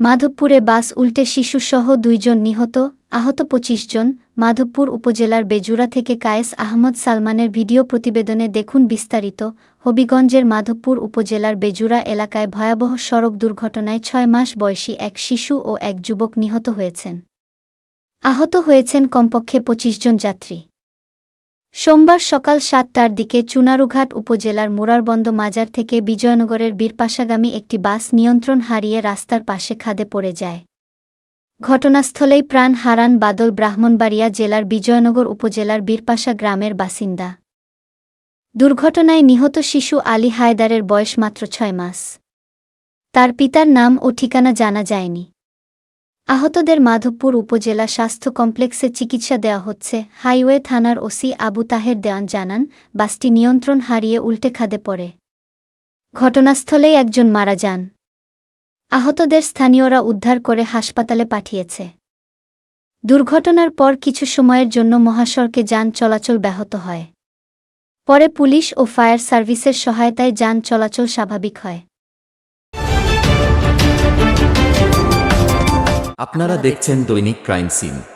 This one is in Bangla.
মাধবপুরে বাস উল্টে শিশুসহ দুইজন নিহত, আহত পঁচিশ জন। মাধবপুর উপজেলার বেজুরা থেকে কায়েস আহমদ সালমানের ভিডিও প্রতিবেদনে দেখুন বিস্তারিত। হবিগঞ্জের মাধবপুর উপজেলার বেজুরা এলাকায় ভয়াবহ সড়ক দুর্ঘটনায় ছয় মাস বয়সী এক শিশু ও এক যুবক নিহত হয়েছেন। আহত হয়েছেন কমপক্ষে পঁচিশ জন যাত্রী। সোমবার সকাল সাতটার দিকে চুনারুঘাট উপজেলার মুরারবন্দ মাজার থেকে বিজয়নগরের বীরপাশাগামী একটি বাস নিয়ন্ত্রণ হারিয়ে রাস্তার পাশে খাদে পড়ে যায়। ঘটনাস্থলেই প্রাণ হারান বাদল ব্রাহ্মণবাড়িয়া জেলার বিজয়নগর উপজেলার বীরপাশা গ্রামের বাসিন্দা। দুর্ঘটনায় নিহত শিশু আলী হায়দারের বয়স মাত্র ছয় মাস। তার পিতার নাম ও ঠিকানা জানা যায়নি। আহতদের মাধবপুর উপজেলা স্বাস্থ্য কমপ্লেক্সে চিকিৎসা দেওয়া হচ্ছে। হাইওয়ে থানার ওসি আবু তাহের দেওয়ান জানান, বাসটি নিয়ন্ত্রণ হারিয়ে উল্টে খাদে পড়ে। ঘটনাস্থলেই একজন মারা যান। আহতদের স্থানীয়রা উদ্ধার করে হাসপাতালে পাঠিয়েছে। দুর্ঘটনার পর কিছু সময়ের জন্য মহাসড়কে যান চলাচল ব্যাহত হয়। পরে পুলিশ ও ফায়ার সার্ভিসের সহায়তায় যান চলাচল স্বাভাবিক হয়। আপনারা দেখছেন দৈনিক ক্রাইম সিন।